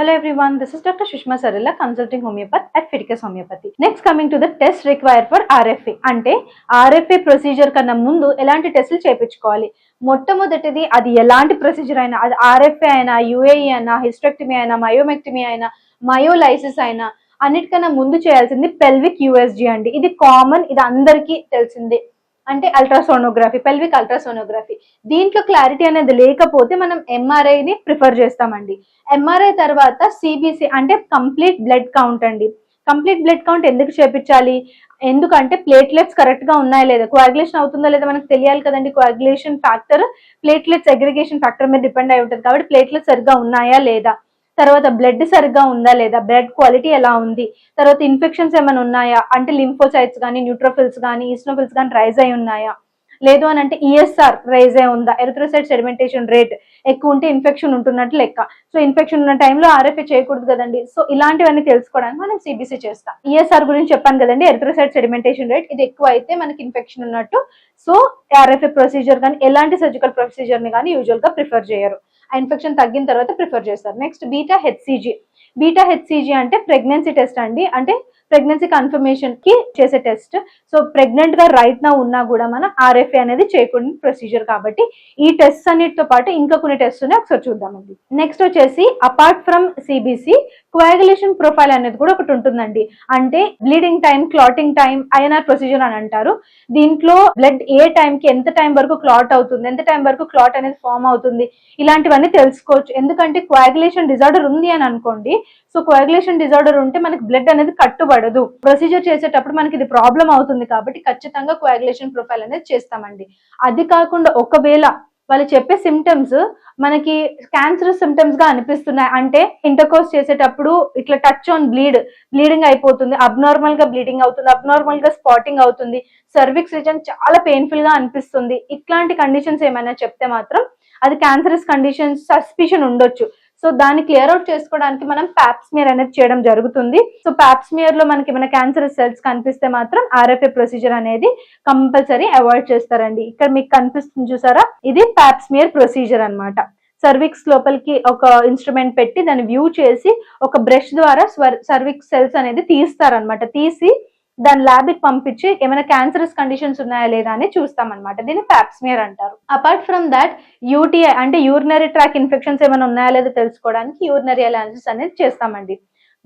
Hello everyone, this is Dr. Sushma Sarila, consulting homeopath at Fiticus Homeopathy. Next coming to the test required for RFA. అంటే RFA procedure కన్నా ముందు ఎలాంటి టెస్టులు చేయించుకోవాలి మొట్టమొదటిది అది ఎలాంటి ప్రొసీజర్ అయినా అది ఆర్ఎఫ్ఏ అయినా యుఏఈ అయినా హిస్ట్రెక్టమీ అయినా మయోమెక్టమీ అయినా మయోలైసిస్ అయినా అన్నిటికన్నా ముందు చేయాల్సింది పెల్విక్ యూఎస్జి అండి ఇది కామన్ ఇది అందరికీ తెలిసిందే అంటే అల్ట్రాసోనోగ్రఫీ పెల్విక్ అల్ట్రాసోనోగ్రఫీ దీంట్లో క్లారిటీ అనేది లేకపోతే మనం ఎంఆర్ఐని ప్రిఫర్ చేస్తామండి. ఎంఆర్ఐ తర్వాత సిబిసి అంటే కంప్లీట్ బ్లడ్ కౌంట్ అండి. కంప్లీట్ బ్లడ్ కౌంట్ ఎందుకు చేపించాలి? ఎందుకంటే ప్లేట్లెట్స్ కరెక్ట్గా ఉన్నాయా లేదా? కోయాగులేషన్ అవుతుందా లేదా మనకు తెలియాలి కదండి. Coagulation factor platelets aggregation factor మీద డిపెండ్ అయి ఉంటుంది. కాబట్టి ప్లేట్లెట్స్ సరిగ్గా ఉన్నాయా లేదా? తర్వాత బ్లడ్ సరిగ్గా ఉందా లేదా? బ్లడ్ క్వాలిటీ ఎలా ఉంది? తర్వాత ఇన్ఫెక్షన్స్ ఏమైనా ఉన్నాయా? అంటే లింఫోసైట్స్ కానీ న్యూట్రోఫిల్స్ కానీ ఈస్నోఫిల్స్ కానీ రైజ్ అయి ఉన్నాయా? లేదు అని అంటే ఈఎస్ఆర్ రైజ్ అయి ఉందా? ఎరిథ్రోసైడ్ సెడిమెంటేషన్ రేట్ ఎక్కువ ఉంటే ఇన్ఫెక్షన్ ఉంటున్నట్టు లెక్క. సో ఇన్ఫెక్షన్ ఉన్న టైంలో ఆర్ఎఫ్ఏ చేయకూడదు కదండి. సో ఇలాంటివన్నీ తెలుసుకోవడానికి మనం సిబిసి చేస్తాం. ఈఎస్ఆర్ గురించి చెప్పాను కదండి ఎరిథ్రోసైడ్ సెడిమెంటేషన్ రేట్ ఇది ఎక్కువ అయితే మనకి ఇన్ఫెక్షన్ ఉన్నట్టు. సో ఆర్ఎఫ్ఏ ప్రొసీజర్ కానీ ఎలాంటి సర్జికల్ ప్రొసీజర్ని కానీ యూజువల్గా ప్రిఫర్ చేయరు. ఆ ఇన్ఫెక్షన్ తగ్గిన తర్వాత ప్రిఫర్ చేస్తారు. Next beta HCG beta HCG అంటే ప్రెగ్నెన్సీ టెస్ట్ అండి. అంటే ప్రెగ్నెన్సీ కన్ఫర్మేషన్కి చేసే టెస్ట్ సో ప్రెగ్నెంట్గా రైట్ నా ఉన్నా కూడా మనం ఆర్ఎఫ్ఏ అనేది చేయకూడని ప్రొసీజర్ కాబట్టి ఈ టెస్ట్ అన్నిటితో పాటు ఇంకా కొన్ని టెస్ట్ ఉన్నాయి. ఒకసారి చూద్దామండి. నెక్స్ట్ వచ్చేసి apart from CBC coagulation profile అనేది కూడా ఒకటి ఉంటుందండి. అంటే bleeding time clotting time INR procedure అని అంటారు. దీంట్లో బ్లడ్ ఏ టైం కి ఎంత టైం వరకు క్లాట్ అవుతుంది ఎంత టైం వరకు క్లాట్ అనేది ఫామ్ అవుతుంది ఇలాంటివన్నీ తెలుసుకోవచ్చు. ఎందుకంటే కోయాగులేషన్ డిజార్డర్ ఉంది అని అనుకోండి సో కోయాగులేషన్ డిజార్డర్ ఉంటే మనకి బ్లడ్ అనేది కట్టుబడదు. ప్రొసీజర్ చేసేటప్పుడు మనకి ఇది ప్రాబ్లం అవుతుంది కాబట్టి ఖచ్చితంగా కోయాగులేషన్ ప్రొఫైల్ అనేది చేస్తామండి. అది కాకుండా ఒకవేళ వాళ్ళు చెప్పే సిమ్టమ్స్ మనకి క్యాన్సర్ సిమ్టమ్స్గా అనిపిస్తున్నాయి అంటే ఇంటర్కోర్స్ చేసేటప్పుడు ఇట్లా టచ్ ఆన్ బ్లీడ్ బ్లీడింగ్ అయిపోతుంది అబ్నార్మల్గా బ్లీడింగ్ అవుతుంది అబ్నార్మల్గా స్పాటింగ్ అవుతుంది సర్విక్స్ రీజన్ చాలా పెయిన్ఫుల్గా అనిపిస్తుంది. ఇట్లాంటి కండిషన్స్ ఏమైనా చెప్తే మాత్రం అది క్యాన్సరస్ కండిషన్స్ సస్పిషన్ ఉండొచ్చు. సో దాన్ని క్లియర్ అవుట్ చేసుకోవడానికి మనం ప్యాప్స్మియర్ అనేది చేయడం జరుగుతుంది. సో ప్యాప్స్మియర్లో మనకి ఏమైనా క్యాన్సర్ సెల్స్ కనిపిస్తే మాత్రం ఆర్ఎఫ్ఏ ప్రొసీజర్ అనేది కంపల్సరీ అవాయిడ్ చేస్తారండి. ఇక్కడ మీకు కనిపిస్తుంది చూసారా? ఇది ప్యాప్స్మియర్ ప్రొసీజర్ అన్నమాట. సర్విక్స్ లోపలికి ఒక ఇన్స్ట్రుమెంట్ పెట్టి దాన్ని వ్యూ చేసి ఒక బ్రష్ ద్వారా సర్విక్స్ సెల్స్ అనేది తీస్తారనమాట తీసి దాని ల్యాబ్కి పంపించి ఏమైనా క్యాన్సరస్ కండిషన్స్ ఉన్నాయా లేదా అని చూస్తాం అనమాట దీన్ని ప్యాప్స్మియర్ అంటారు. అపార్ట్ ఫ్రమ్ దాట్ యూటీఐ అంటే యూరినరీ ట్రాక్ ఇన్ఫెక్షన్స్ ఏమైనా ఉన్నాయా లేదా తెలుసుకోవడానికి యూరినరీ అనాలిసిస్ అనేది చేస్తామండి.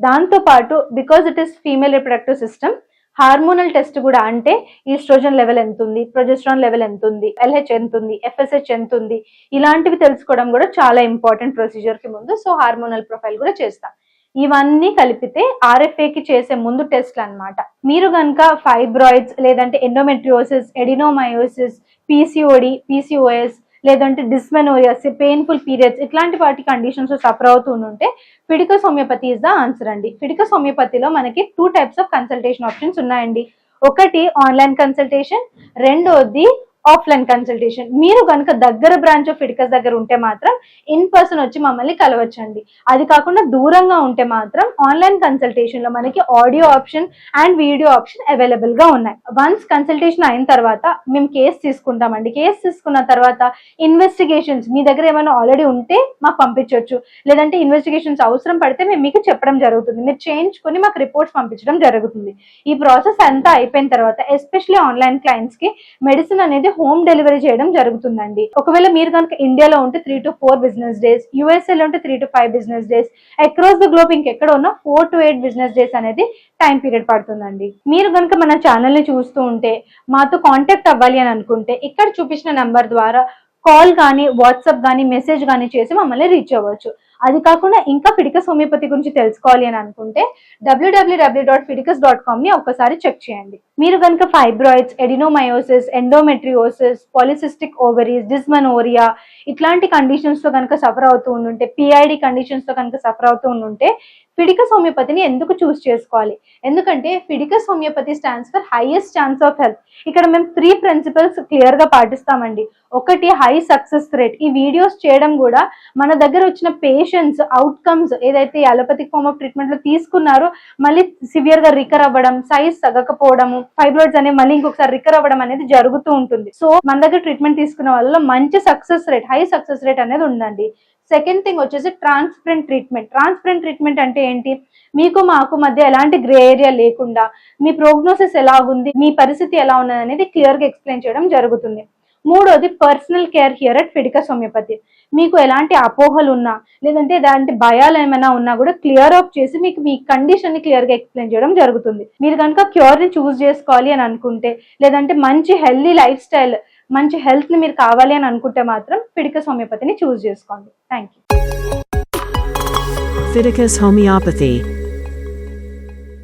దాంతో పాటు because it is female reproductive system hormonal test కూడా అంటే ఈస్ట్రోజన్ లెవెల్ ఎంత ఉంది ప్రొజెస్ట్రాన్ లెవెల్ ఎంత ఉంది ఎల్హెచ్ ఎంత ఉంది ఎఫ్ఎస్హెచ్ ఎంత ఉంది ఇలాంటివి తెలుసుకోవడం కూడా చాలా ఇంపార్టెంట్ ప్రొసీజర్కి ముందు. సో హార్మోనల్ ప్రొఫైల్ కూడా చేస్తాం. ఇవన్నీ కలిపితే ఆర్ఎఫ్ఏకి చేసే ముందు టెస్ట్లు అన్నమాట. మీరు కనుక ఫైబ్రాయిడ్స్ లేదంటే ఎండోమెట్రియోసిస్ ఎడినోమయోసిస్ పీసీఓడి పీసీఓఎస్ లేదంటే డిస్మెనోరియాస్ పెయిన్ఫుల్ పీరియడ్స్ ఇట్లాంటి వాటి కండిషన్స్ సఫర్ అవుతుంటే Fidicus homeopathy is the answer అండి. ఫిడికస్ హోమియోపతిలో మనకి two types of consultation options ఉన్నాయండి. ఒకటి ఆన్లైన్ కన్సల్టేషన్ రెండోది ఆఫ్లైన్ కన్సల్టేషన్ మీరు కనుక దగ్గర బ్రాంచ్ ఆఫ్ ఫిడికస్ దగ్గర ఉంటే మాత్రం ఇన్ పర్సన్ వచ్చి మమ్మల్ని కలవచ్చండి. అది కాకుండా దూరంగా ఉంటే మాత్రం ఆన్లైన్ కన్సల్టేషన్లో మనకి audio option and video option అవైలబుల్గా ఉన్నాయి. వన్స్ కన్సల్టేషన్ అయిన తర్వాత మేము కేసు తీసుకుంటామండి. కేసు తీసుకున్న తర్వాత ఇన్వెస్టిగేషన్స్ మీ దగ్గర ఏమైనా ఆల్రెడీ ఉంటే మాకు పంపించవచ్చు లేదంటే ఇన్వెస్టిగేషన్స్ అవసరం పడితే మేము మీకు చెప్పడం జరుగుతుంది. మీరు చేయించుకొని మాకు రిపోర్ట్స్ పంపించడం జరుగుతుంది. ఈ ప్రాసెస్ అంతా అయిపోయిన తర్వాత ఎస్పెషల్లీ ఆన్లైన్ క్లయింట్స్కి మెడిసిన్ అనేది హోమ్ డెలివరీ చేయడం జరుగుతుందండి. ఒకవేళ మీరు కనుక ఇండియాలో ఉంటే three to four business days USA లో ఉంటే three to five business days across the globe ఇంకెక్కడ ఉన్నా four to eight business days అనేది టైం పీరియడ్ పడుతుందండి. మీరు కనుక మన ఛానల్ని చూస్తూ ఉంటే మాతో కాంటాక్ట్ అవ్వాలి అని అనుకుంటే ఇక్కడ చూపించిన నంబర్ ద్వారా కాల్ కానీ వాట్సాప్ కానీ మెసేజ్ కానీ చేసి మమ్మల్ని రీచ్ అవ్వచ్చు. అది కాకుండా ఇంకా ఫిడికస్ హోమియోపతి గురించి తెలుసుకోవాలి అని అనుకుంటే డబ్ల్యూడబ్ల్యూడబ్ల్యూ డాట్ ఫిడికస్ డాట్ కామ్ని ఒక్కసారి చెక్ చేయండి. మీరు కనుక fibroids adenomyosis endometriosis polycystic ovaries dysmenorrhoea ఇట్లాంటి కండిషన్స్తో కనుక సఫర్ అవుతూ ఉండుంటే పిఐడి కండిషన్స్తో కనుక సఫర్ అవుతూ ఉండుంటే ఫిడికస్ హోమియోపతిని ఎందుకు చూస్ చేసుకోవాలి? ఎందుకంటే Fidicus homeopathy stands for highest chance of health ఇక్కడ మేము త్రీ ప్రిన్సిపల్స్ క్లియర్గా పాటిస్తామండి. ఒకటి హై సక్సెస్ రేట్ ఈ వీడియోస్ చేయడం కూడా మన దగ్గర వచ్చిన పేషెంట్స్ అవుట్కమ్స్ ఏదైతే అలోపతిక్ ఫార్మ్ ఆఫ్ ట్రీట్మెంట్లో తీసుకున్నారో మళ్ళీ సివియర్గా రికర్ అవ్వడం సైజ్ తగ్గకపోవడము ఫైబ్రాయిడ్స్ అనేవి మళ్ళీ ఇంకొకసారి రికర్ అవ్వడం అనేది జరుగుతూ ఉంటుంది. సో మన దగ్గర ట్రీట్మెంట్ తీసుకున్న వాళ్ళలో మంచి success rate high success rate అనేది ఉందండి. సెకండ్ థింగ్ వచ్చేసి ట్రాన్స్పరెంట్ ట్రీట్మెంట్ ట్రాన్స్పరెంట్ ట్రీట్మెంట్ అంటే ఏంటి? మీకు మాకు మధ్య ఎలాంటి గ్రే ఏరియా లేకుండా మీ ప్రోగ్నోసిస్ ఎలా ఉంది మీ పరిస్థితి ఎలా ఉన్నది అనేది క్లియర్గా ఎక్స్ప్లెయిన్ చేయడం జరుగుతుంది. మూడోది personal care here at Fidicus homeopathy మీకు ఎలాంటి అపోహలు ఉన్నా లేదంటే ఎలాంటి భయాలు ఏమైనా ఉన్నా కూడా క్లియర్ అప్ చేసి మీకు మీ కండిషన్ని క్లియర్గా ఎక్స్ప్లెయిన్ చేయడం జరుగుతుంది. మీరు కనుక క్యూర్ని చూస్ చేసుకోవాలి అని అనుకుంటే లేదంటే మంచి హెల్దీ లైఫ్ స్టైల్ మంచి హెల్త్ని మీరు కావాలి అని అనుకుంటే మాత్రం ఫిడికస్ హోమియోపతిని చూస్ చేసుకోండి. Thank you Fiticus Homeopathy